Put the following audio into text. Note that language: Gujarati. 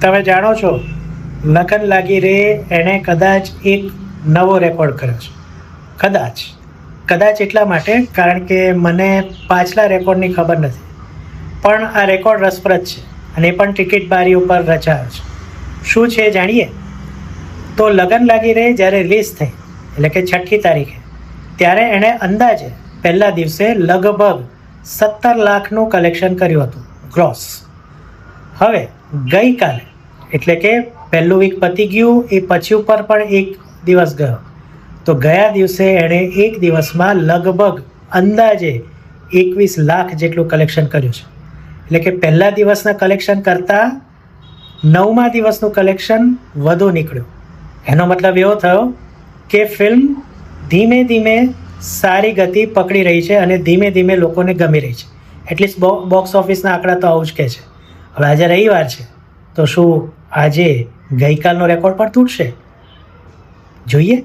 તમે જાણો છો લગન લાગી રે એણે કદાચ એક નવો રેકોર્ડ કર્યો છે. કદાચ. કદાચ એટલા માટે, કારણ કે મને પાછલા રેકોર્ડની ખબર નથી. પણ આ રેકોર્ડ રસપ્રદ છે અને એ પણ ટિકિટ બારી ઉપર રચાયો છે. શું છે જાણીએ? તો લગન લાગી રે જ્યારે રિલીઝ થઈ, એટલે કે છઠ્ઠી તારીખે. ત્યારે એણે અંદાજે પહેલા દિવસે લગભગ સત્તર લાખનું કલેક્શન કર્યું હતું ગ્રોસ હવે ગઈકાલે એટલે કે પહેલું વીક પતી ગયું, એ પછી ઉપર પણ એક દિવસ ગયો. તો ગયા દિવસે એણે એક દિવસમાં લગભગ અંદાજે એકવીસ લાખ જેટલું કલેક્શન કર્યું છે. એટલે કે પહેલા દિવસના કલેક્શન કરતાં નવમા દિવસનું કલેક્શન વધુ નીકળ્યું. એનો મતલબ એવો થયો કે ફિલ્મ ધીમે ધીમે સારી ગતિ પકડી રહી છે અને ધીમે ધીમે લોકોને ગમી રહી છે. એટલીસ્ટ બોક્સ ઓફિસના આંકડા તો આવું જ કહે છે. હવે આજે રવિવાર છે, તો શું આજે ગઈકાલનો રેકોર્ડ પણ તૂટશે. જોઈએ.